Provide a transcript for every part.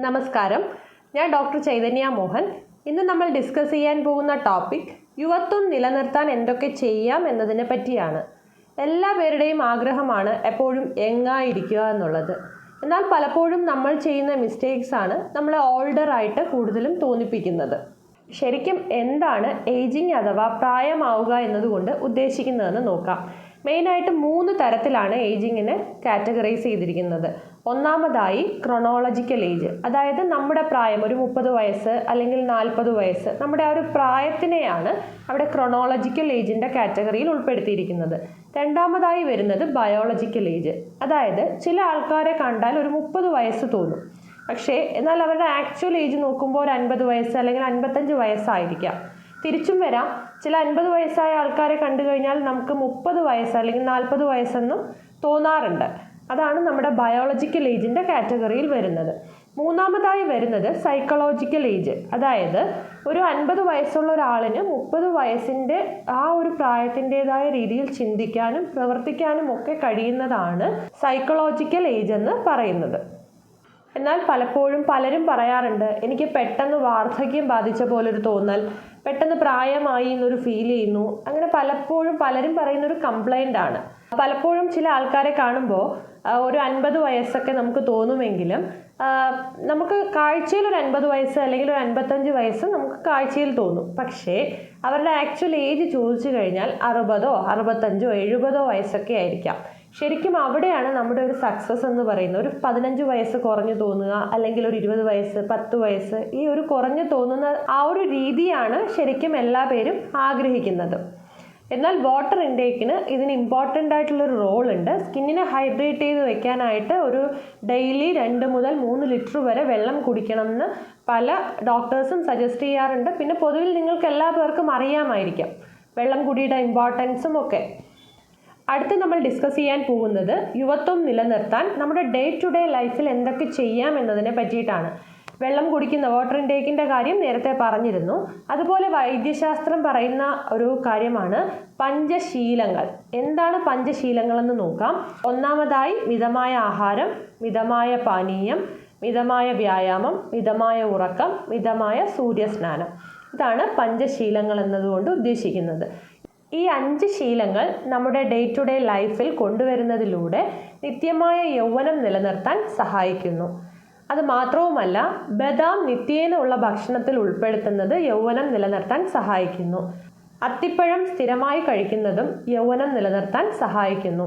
നമസ്കാരം. ഞാൻ ഡോക്ടർ ചൈതന്യ മോഹൻ. ഇന്ന് നമ്മൾ ഡിസ്കസ് ചെയ്യാൻ പോകുന്ന ടോപ്പിക് യുവത്വം നിലനിർത്താൻ എന്തൊക്കെ ചെയ്യാം എന്നതിനെ പറ്റിയാണ്. എല്ലാ പേരുടെയും ആഗ്രഹമാണ് എപ്പോഴും എങ്ങായിരിക്കുക എന്നുള്ളത്. എന്നാൽ പലപ്പോഴും നമ്മൾ ചെയ്യുന്ന മിസ്റ്റേക്സ് ആണ് നമ്മളെ ഓൾഡർ ആയിട്ട് കൂടുതലും തോന്നിപ്പിക്കുന്നത്. ശരിക്കും എന്താണ് ഏജിങ് അഥവാ പ്രായമാവുക എന്നതുകൊണ്ട് ഉദ്ദേശിക്കുന്നതെന്ന് നോക്കാം. മെയിനായിട്ട് മൂന്ന് തരത്തിലാണ് ഏജിങ്ങിനെ കാറ്റഗറൈസ് ചെയ്തിരിക്കുന്നത്. ഒന്നാമതായി ക്രൊണോളജിക്കൽ ഏജ് അതായത് നമ്മുടെ പ്രായം ഒരു മുപ്പത് വയസ്സ് അല്ലെങ്കിൽ നാൽപ്പത് വയസ്സ്. നമ്മുടെ ആ ഒരു പ്രായത്തിനെയാണ് അവിടെ ക്രൊണോളജിക്കൽ ഏജിന്റെ കാറ്റഗറിയിൽ ഉൾപ്പെടുത്തിയിരിക്കുന്നത്. രണ്ടാമതായി വരുന്നത് ബയോളജിക്കൽ ഏജ് അതായത് ചില ആൾക്കാരെ കണ്ടാൽ ഒരു മുപ്പത് വയസ്സ് തോന്നും. പക്ഷേ എന്നാൽ അവരുടെ ആക്ച്വൽ ഏജ് നോക്കുമ്പോൾ ഒരു അൻപത് വയസ്സ് അല്ലെങ്കിൽ അൻപത്തഞ്ച് വയസ്സായിരിക്കാം. തിരിച്ചും വരാം. ചില അൻപത് വയസ്സായ ആൾക്കാരെ കണ്ടു കഴിഞ്ഞാൽ നമുക്ക് മുപ്പത് വയസ്സ് അല്ലെങ്കിൽ നാൽപ്പത് വയസ്സെന്നും തോന്നാറുണ്ട്. അതാണ് നമ്മുടെ ബയോളജിക്കൽ ഏജിന്റെ കാറ്റഗറിയിൽ വരുന്നത്. മൂന്നാമതായി വരുന്നത് സൈക്കോളജിക്കൽ ഏജ് അതായത് ഒരു അൻപത് വയസ്സുള്ള ഒരാളിന് മുപ്പത് വയസ്സിന്റെ ആ ഒരു പ്രായത്തിന്റെതായ രീതിയിൽ ചിന്തിക്കാനും പ്രവർത്തിക്കാനും ഒക്കെ കഴിയുന്നതാണ് സൈക്കോളജിക്കൽ ഏജ് എന്ന് പറയുന്നത്. എന്നാൽ പലപ്പോഴും പലരും പറയാറുണ്ട് എനിക്ക് പെട്ടെന്ന് വാർദ്ധക്യം ബാധിച്ച പോലൊരു തോന്നൽ പെട്ടെന്ന് പ്രായമായി എന്നൊരു ഫീൽ ചെയ്യുന്നു. അങ്ങനെ പലപ്പോഴും പലരും പറയുന്ന ഒരു കംപ്ലൈന്റ് ആണ്. പലപ്പോഴും ചില ആൾക്കാരെ കാണുമ്പോൾ ഒരു അൻപത് വയസ്സൊക്കെ നമുക്ക് തോന്നുമെങ്കിലും നമുക്ക് കാഴ്ചയിൽ ഒരു അൻപത് വയസ്സ് അല്ലെങ്കിൽ ഒരു അൻപത്തഞ്ച് വയസ്സ് നമുക്ക് കാഴ്ചയിൽ തോന്നും. പക്ഷേ അവരുടെ ആക്ച്വൽ ഏജ് ചോദിച്ചു കഴിഞ്ഞാൽ അറുപതോ അറുപത്തഞ്ചോ എഴുപതോ വയസ്സൊക്കെ ആയിരിക്കാം. ശരിക്കും അവിടെയാണ് നമ്മുടെ ഒരു സക്സസ് എന്ന് പറയുന്നത്. ഒരു പതിനഞ്ച് വയസ്സ് കുറഞ്ഞു തോന്നുക അല്ലെങ്കിൽ ഒരു ഇരുപത് വയസ്സ് പത്ത് വയസ്സ് ഈ ഒരു കുറഞ്ഞു തോന്നുന്ന ആ ഒരു രീതിയാണ് ശരിക്കും എല്ലാ പേരും ആഗ്രഹിക്കുന്നത്. എന്നാൽ വാട്ടർ ഇൻടേക്കിന് ഇതിന് ഇമ്പോർട്ടന്റ് ആയിട്ടുള്ളൊരു റോൾ ഉണ്ട്. സ്കിന്നിനെ ഹൈഡ്രേറ്റ് ചെയ്ത് വെക്കാനായിട്ട് ഒരു ഡെയിലി രണ്ട് മുതൽ മൂന്ന് ലിറ്റർ വരെ വെള്ളം കുടിക്കണം എന്ന് പല ഡോക്ടേഴ്സും സജസ്റ്റ് ചെയ്യാറുണ്ട്. പിന്നെ പൊതുവിൽ നിങ്ങൾക്ക് എല്ലാ പേർക്കും അറിയാമായിരിക്കാം. വെള്ളം കുടിയുടെ ഇമ്പോർട്ടൻസും ഒക്കെ. അടുത്ത് നമ്മൾ ഡിസ്കസ് ചെയ്യാൻ പോകുന്നത് യുവത്വം നിലനിർത്താൻ നമ്മുടെ ഡേ ടു ഡേ ലൈഫിൽ എന്തൊക്കെ ചെയ്യാം എന്നതിനെ പറ്റിയിട്ടാണ്. വെള്ളം കുടിക്കുന്ന വാട്ടർ ഇൻടേക്കിന്റെ കാര്യം നേരത്തെ പറഞ്ഞിരുന്നു. അതുപോലെ വൈദ്യശാസ്ത്രം പറയുന്ന ഒരു കാര്യമാണ് പഞ്ചശീലങ്ങൾ. എന്താണ് പഞ്ചശീലങ്ങളെന്ന് നോക്കാം. ഒന്നാമതായി മിതമായ ആഹാരം മിതമായ പാനീയം മിതമായ വ്യായാമം മിതമായ ഉറക്കം മിതമായ സൂര്യസ്നാനം ഇതാണ് പഞ്ചശീലങ്ങൾ എന്നതുകൊണ്ട് ഉദ്ദേശിക്കുന്നത്. ഈ അഞ്ച് ശീലങ്ങൾ നമ്മുടെ ഡേ ടു ഡേ ലൈഫിൽ കൊണ്ടുവരുന്നതിലൂടെ നിത്യമായ യൗവനം നിലനിർത്താൻ സഹായിക്കുന്നു. അത് മാത്രവുമല്ല ബദാം നിത്യേന ഉള്ള ഭക്ഷണത്തിൽ ഉൾപ്പെടുത്തുന്നത് യൗവനം നിലനിർത്താൻ സഹായിക്കുന്നു. അത്തിപ്പഴം സ്ഥിരമായി കഴിക്കുന്നതും യൗവനം നിലനിർത്താൻ സഹായിക്കുന്നു.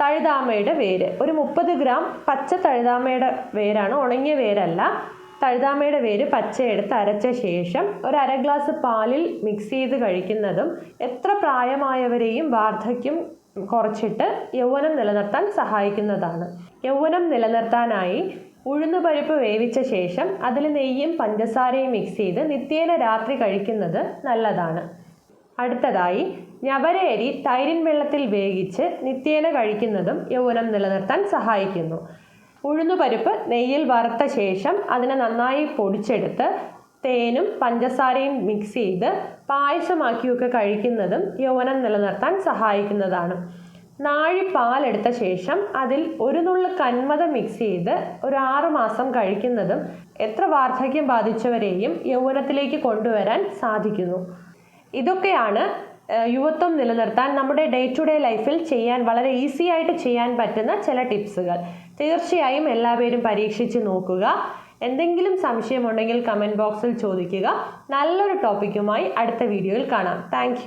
തഴുതാമയുടെ വേര്. ഒരു മുപ്പത് ഗ്രാം പച്ച തഴുതാമയുടെ വേരാണ്. ഉണങ്ങിയ വേരല്ല. തഴുതാമയുടെ വേര് പച്ചയെടുത്ത് അരച്ച ശേഷം ഒരു അര ഗ്ലാസ് പാലിൽ മിക്സ് ചെയ്ത് കഴിക്കുന്നതും എത്ര പ്രായമായവരെയും വാർദ്ധക്യം കുറച്ചിട്ട് യൗവനം നിലനിർത്താൻ സഹായിക്കുന്നതാണ്. യൗവനം നിലനിർത്താനായി ഉഴുന്നുപരിപ്പ് വേവിച്ച ശേഷം അതിൽ നെയ്യും പഞ്ചസാരയും മിക്സ് ചെയ്ത് നിത്യേന രാത്രി കഴിക്കുന്നത് നല്ലതാണ്. അടുത്തതായി ഞവരയരി തൈരിൻ വെള്ളത്തിൽ വേവിച്ച് നിത്യേന കഴിക്കുന്നതും യൗവനം നിലനിർത്താൻ സഹായിക്കുന്നു. ഉഴുന്നുപരിപ്പ് നെയ്യിൽ വറുത്ത ശേഷം അതിനെ നന്നായി പൊടിച്ചെടുത്ത് തേനും പഞ്ചസാരയും മിക്സ് ചെയ്ത് പായസമാക്കിയൊക്കെ കഴിക്കുന്നതും യൗവനം നിലനിർത്താൻ സഹായിക്കുന്നതാണ്. നാഴി പാലെടുത്ത ശേഷം അതിൽ ഒരു നുള്ളു കന്മത മിക്സ് ചെയ്ത് ഒരു ആറു മാസം കഴിക്കുന്നതും എത്ര വാർദ്ധക്യം ബാധിച്ചവരെയും യൗവനത്തിലേക്ക് കൊണ്ടുവരാൻ സാധിക്കുന്നു. ഇതൊക്കെയാണ് യുവത്വം നിലനിർത്താൻ നമ്മുടെ ഡേ ടു ഡേ ലൈഫിൽ ചെയ്യാൻ വളരെ ഈസി ആയിട്ട് ചെയ്യാൻ പറ്റുന്ന ചില ടിപ്സുകൾ. തീർച്ചയായും എല്ലാവരും പരീക്ഷിച്ച് നോക്കുക. എന്തെങ്കിലും സംശയമുണ്ടെങ്കിൽ കമന്റ് ബോക്സിൽ ചോദിക്കുക. നല്ലൊരു ടോപ്പിക്കുമായി അടുത്ത വീഡിയോയിൽ കാണാം. താങ്ക്